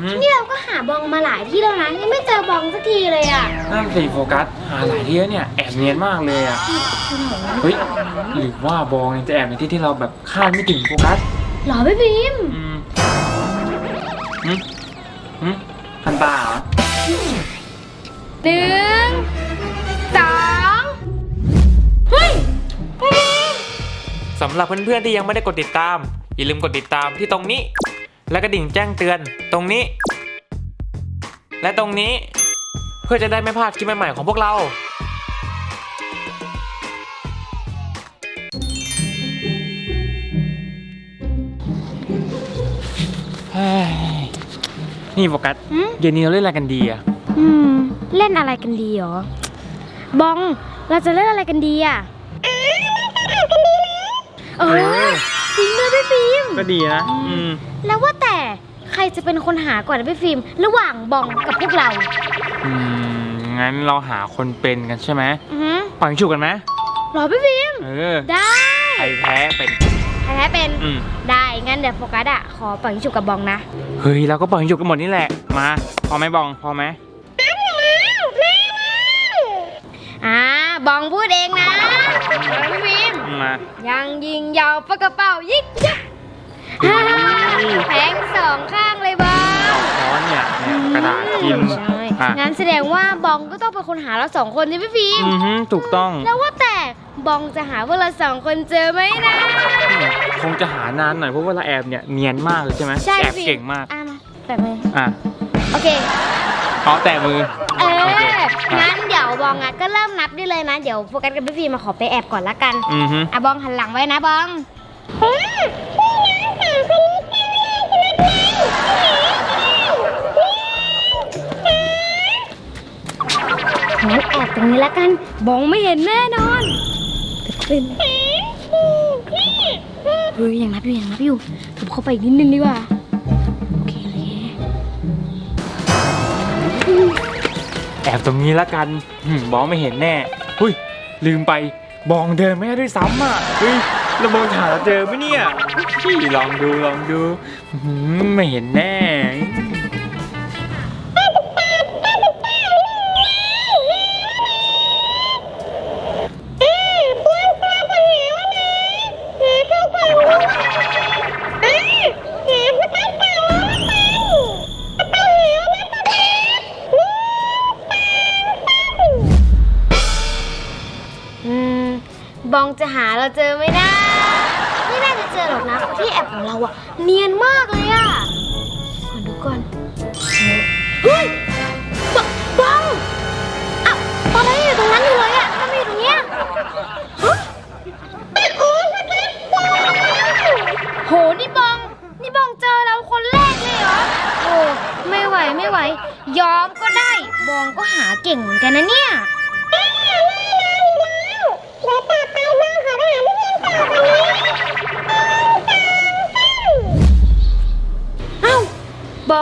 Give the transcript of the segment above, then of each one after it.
อืมนี่เราก็หาบองมาหลายที่แล้วนะยังไม่เจอบองสักทีเลยอะนั่นสิโฟกัสหาหลายที่แล้วเนี่ยแอบเนียนมากเลยอะเฮ้ยหรือว่าบองเนี่ยจะแอบในที่ที่เราแบบคาดไม่ถึงโฟกัสหรอพี่ฟิล์มอืมหืมหืมพันตาเหรอหนึ่งสองเฮ้ยพี่ฟิล์มสำหรับเพื่อนๆที่ยังไม่ได้กดติดตาม อย่าลืมกดติดตามที่ตรงนี้ และกระดิ่งแจ้งเตือนตรงนี้ และตรงนี้เพื่อจะได้ไม่พลาดคลิปใหม่ๆของพวกเราเฮ้ยนี่โฟกัสอืม เย็นนี้เราเล่นอะไรกันดีอะอืม เล่นอะไรกันดีหรอ บอง เราจะเล่นอะไรกันดีอะ เออจริงด้วยพี่ฟิล์มก็ดีนะ อืม แล้วว่าแต่ใครจะเป็นคนหาก่อนนะพี่ฟิล์มระหว่างบองกับพวกเรา อืม งั้นเราหาคนเป็นกันใช่ไหมอือหือปังฉุกกันไหมหรอพี่ฟิล์มเออได้ใครแพ้เป็น ใครแพ้เป็นอืม ได้งั้นเดี๋ยวโฟกัสอะขอปังฉุกกับบองนะเฮ้ยเราก็ปังฉุกกันหมดนี่แหละ มา พอไหมบอง พอไหมอ่าบองพูดเองนะพี่ฟิล์มมา ยังยิงยาวปากกระเป๋ายิกจับฮ่า แทงสองข้างเลยบองช้อนเนี่ยเนี่ยกระดาษกินใช่อะงั้นแสดงว่าบองก็ต้องเป็นคนหาเราสองคนใช่ไหมพี่ฟิล์มอือฮึถูกต้องแล้วว่าแต่บองจะหาพวกเราสองคนเจอไหมนะ คงจะหานานหน่อยเพราะว่าเราแอบเนี่ยเนียนมากเลยใช่ไหมใช่แอบฟิล์เก่งมากอะมาแบบมืออะโอเค อ๋อแตะมือเออ โอเคงั้นเดี๋ยวบองอะก็เริ่มนับได้เลยนะ เดี๋ยวโฟกัสกับพี่ฟิล์มมาขอไปแอบก่อนละกัน อือฮึอะบองหันหลังไว้นะบอง ตรงนี้ละกันบองไม่เห็นแน่นอนเป็นเฮ้ยยังนับอยู่ยังนับอยู่ผมเข้าไปอีกนิดนึงดีกว่าโอเคโอเคแอบตรงนี้ละกันมบองไม่เห็นแน่หุ้ยลืมไปบองเดินไม่ได้ด้วยซ้ำอะเฮ้ยเราบองหาเราเจอไหมเนี่ยพี่ลองดูลองดูไม่เห็นแน่ จะหาเราเจอไหมนะ ไม่น่าจะเจอหรอกนะเพราะที่แอบของเราอะเนียนมากเลยอะ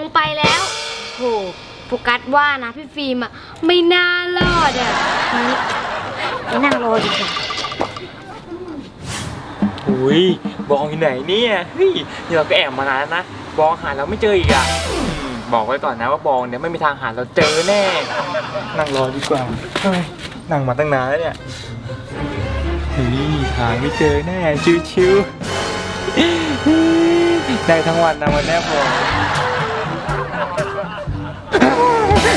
งไปแล้วโหโฟกัสว่านะพี่ฟิล์มอะไม่น่ารอดอะงั้นไปนั่งรอดีกว่าอุ้ยบองอยู่ไหนเนี่ยเฮ้ยนี่เราก็แอบมานานแล้วนะบองหาเราไม่เจออีกอะอืมบอกไว้ก่อนนะว่าบองเนี่ยไม่มีทางหาเราเจอแน่ นั่งรอดีกว่าเฮ้ยนั่งมาตั้งนานแล้วเนี่ยเฮ้ยหาไม่เจอแน่ชิวๆได้ทั้งวันนะวันแน่บอง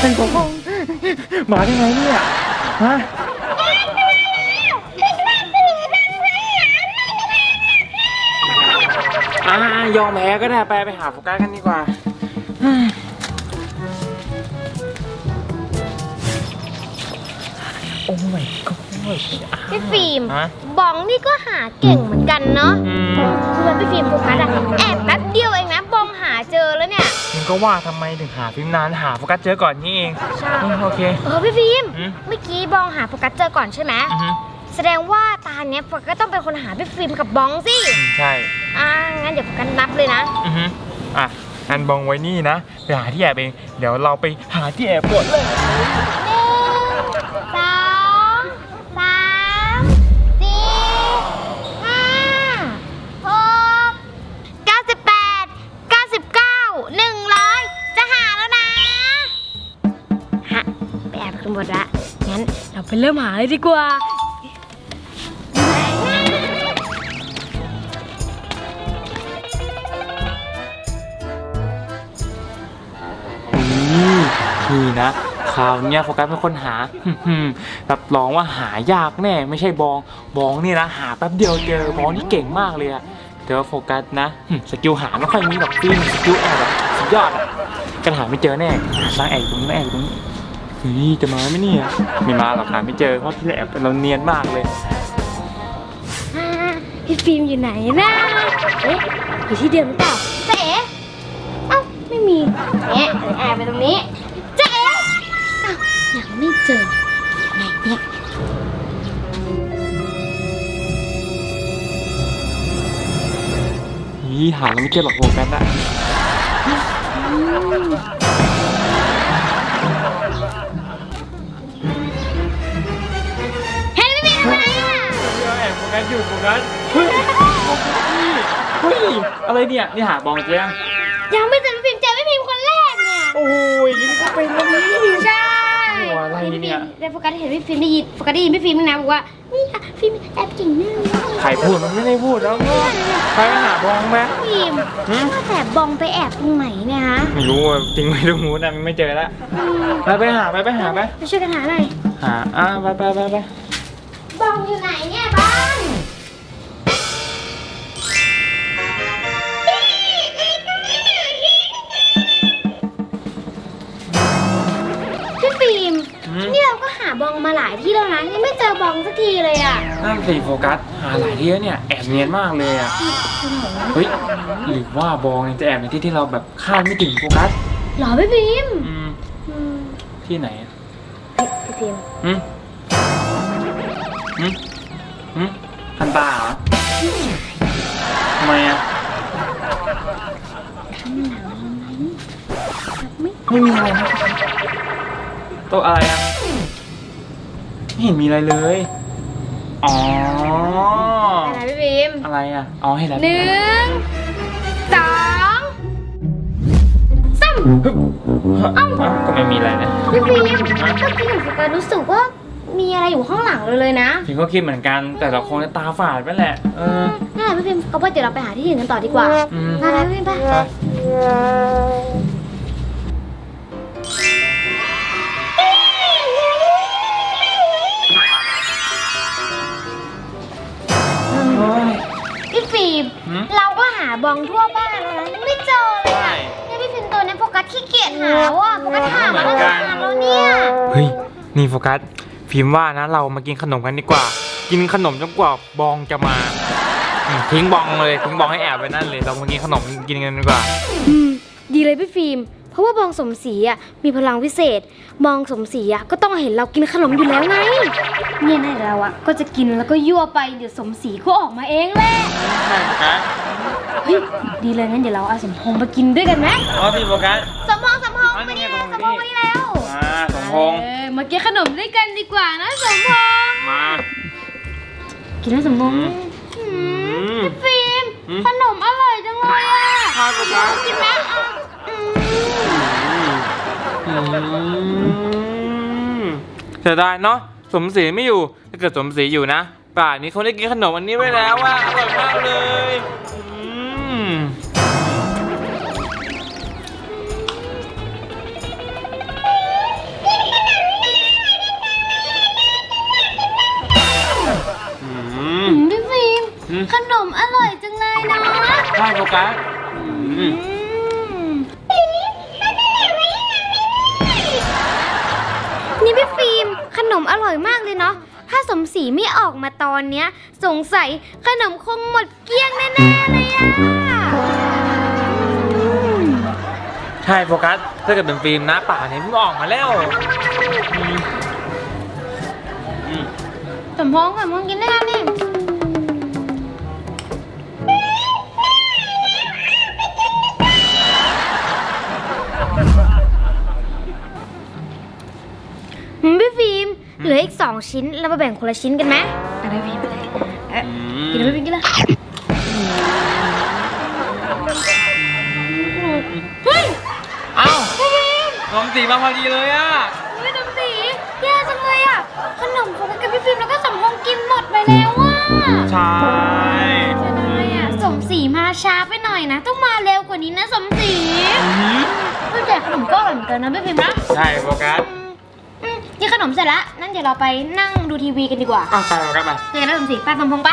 ไอ้บองมาได้ไงเนี่ย ฮะ อ่ายอมแพ้ก็ได้ไปไปหาโฟกัสกันดีกว่าอืมโอ้ my god พี่ฟิล์มฮะบองนี่ก็หาเก่งเหมือนกันเนาะอืมเพื่อนพี่ฟิล์มโฟกัสอะแอบแป๊บเดียวเก็ว่าทำไมถึงหาฟิล์มนานหาโฟกัสเจอก่อนนี่เองใช่อืมโอเค เออพี่ฟิล์มอืม เมื่อกี้บองหาโฟกัสเจอก่อนใช่ไหมอือฮึแสดงว่าตาเนี้ยโฟกัสก็ต้องเป็นคนหาพี่ฟิล์มกับบองสิอืมใช่อ่างั้นเดี๋ยวโฟกัสนับเลยนะอือฮึอะอันบองไว้นี่นะไปหาที่แอบเอง เดี๋ยวเราไปหาที่แอบก่อนเลย มดละงั้นเราไปเริ่มหาเลยดีกว่า นี่นี่นะคราวเนี้ยโฟกัสเป็นคนหารับรองว่าหายากแน่ ไม่ใช่บอง บองนี่นะหาแป๊บเดียวเจอบองนี่เก่งมากเลยอะแต่ว่าโฟกัสนะสกิลหาไม่ค่อยมีหรอกฟิล์มสกิลแอบแบบสุดยอดอะกันหาไม่เจอแน่หาสร้างแอบตรงนี้นแอบตรงนี้ เฮ้ยจะมาไหมเนี่ยไม่มาหรอกหาไม่เจอเพราะที่แอบเราเนียนมากเลย อ่าพี่ฟิล์มอยู่ไหนนะเอ๊ะอยู่ที่เดิมหรือเปล่าเจ๊เอ้าไม่มีเนี่ยแอบไปตรงนี้เจ๊เอ้ายังไม่เจอไหนเนี่ยนี่หาเราไม่เจอหรอกโฟกัสอะเห็ อบโฟกัสอยู่โฟกัสเฮ้ยเฮ้ยอะไรเนี่ยนี่หาบองเจยังยังไม่เจอพี่ฟิล์มเจอพี่ฟิล์มคนแรกเนี่ยโอ้ยนี่ก็เป็นแล้วนี่ใช่โอ้อะไรเนี่ยแต่โฟกัสเห็นพี่ฟิล์มได้ยินโฟกัสได้ยินพี่ฟิล์มนะบอกว่านี่ค่ะฟิล์มแอบเก่งมากเลยใครพูดมันไม่ได้พูดแล้วใครมาหาบองไหมฟิล์มหืมว่าแต่บองไปแอบตรงไหนเนี่ยฮะไม่รู้อะจริงไม่รู้นะมันไม่เจอแล้วอืมไปไปหาไปไปหาไปไปช่วยกันหาหน่อยหาอะไปไปไปไปบองอยู่ไหนเนี่ยบอง มาหลายที่แล้วนะยังไม่เจอบองสักทีเลยอะนั่นสิโฟกัสหาหลายที่แล้วเนี่ยแอบเนียนมากเลยอะเฮ้ยหรือว่าบองเนี่ยจะแอบในที่ที่เราแบบคาดไม่ถึงโฟกัสหรอพี่ฟิล์มอืมอืมที่ไหนอะเฮ้ยพี่ฟิล์มอืมอืมอืมพันตาเหรอทำไมอะไม่ไม่มีอะไรนะโต๊ะอะไรอะ ไม่เห็นมีอะไรเลย อ๋อ อะไรพี่ฟิล์มอะไรอะ อ๋อเห็นแล้วหนึ่งสองสามฮึบเอ้าก็ไม่มีอะไรนะพี่ฟิล์มเมื่อกี้หนูโฟกัสรู้สึกว่ามีอะไรอยู่ข้างหลังเลยเลยนะพี่ก็คิดเหมือนกัน แต่เราคงจะตาฝาดไปแหละ เออนั่นแหละพี่ฟิล์มก็ว่าเดี๋ยวเราไปหาที่อื่นกันต่อดีกว่าอืมนั่นแหละพี่ฟิล์มไป ไป หืม เราก็หาบองทั่วบ้านแล้วนะยังไม่เจอเลยใช่อะเนี่ยพี่ฟิล์มตัวเนี้ยโฟกัสขี้เกียจหาว่ะโฟกัสหามาตั้งเหมือนกันนานแล้วเนี่ยเฮ้ย นี่โฟกัส ฟิล์มว่านะเรามากินขนมกันดีกว่า กินขนมจนกว่าบองจะมาอืมทิ้งบองเลยทิ้งบองให้แอบไว้นั่นเลย เรามากินขนมกินกันดีกว่า อืม ดีเลยพี่ฟิล์มเพ ราะว่าบองสมศรีอะมีพลังพิเศษบองสมศรีอะก็ต้องเห็นเรากินขนมอยู่แล้วไง เนี่ยนะเดี๋ยวเราอะก็จะกินแล้วก็ยั่วไปเดี๋ยวสมศรีก็ออกมาเองแหละใช่โฟกัสเฮ้ยดีเลยงั้นเดี๋ยวเราเอาสมพงษ์มากินด้วยกันไหมอ๋อพี่โฟกัสสมพงษ์สมพงษ์อ๋อมานี่นี่ไงสมพงษ์มานี่แล้วอ่าสมพงษ์เออมากินขนมด้วยกันดีกว่านะสมพงษ์มากินแล้วสมพงษ์อืมอือืมมพี่ฟิล์มอืมขนมอร่อยจังเลยอะใช่โฟกัสกินไหมอะอืมอืม เสียดายเนาะสมศรีไม่อยู่ถ้าเกิดสมศรีอยู่นะป่านนี้เขาได้กินขนมอันนี้ไว้แล้วว่าอร่อยมากเลยอืมอือืมมพี่ฟิล์มอืมขนมอร่อยจังเลยนะใช่โฟกัส มขนมอร่อยมากเลยเนาะ ถ้าสมศรีไม่ออกมาตอนเนี้ย สงสัยขนมคงหมดเกลี้ยงแน่ๆเลยอะอืมใช่โฟกัสถ้าเกิดเป็นฟิล์มนะป่านนี้เพิ่งออกมาแล้วอืมอืมสมพงษ์สมพงษ์กินได้แล้วนี่อื ล์มเหลืออีกสองชิ้นเรามาแบ่งคนละชิ้นกันไหมอะไรพี่ไปเลยเอ๊ะอืกินมเลยพี่กินเลยเฮ้ยเอ้าพี่ฟิล์มสมศรีมาพอดีเลยอะไม่ต้องสีแย่ขนมโฟกัสกับพี่ฟิล์มแล้วก็สมพงษ์กินหมดไปแล้วอะใช่เสียดายอะสมศรีมาช้าไปหน่อยนะ ต้องมาเร็วกว่านี้นะสมศรีเพื่อแจกขนมก็อร่อยเหมือนกันนะพี่ฟิล์มนะ ใช่โฟกัสอืมอืม กินขนมเสร็จละนั่นเดี๋ยวเราไปนั่งดูทีวีกันดีกว่า อ้าวตายแล้วกันไป เจอแล้วสมศรีไปสมพงษ์ไป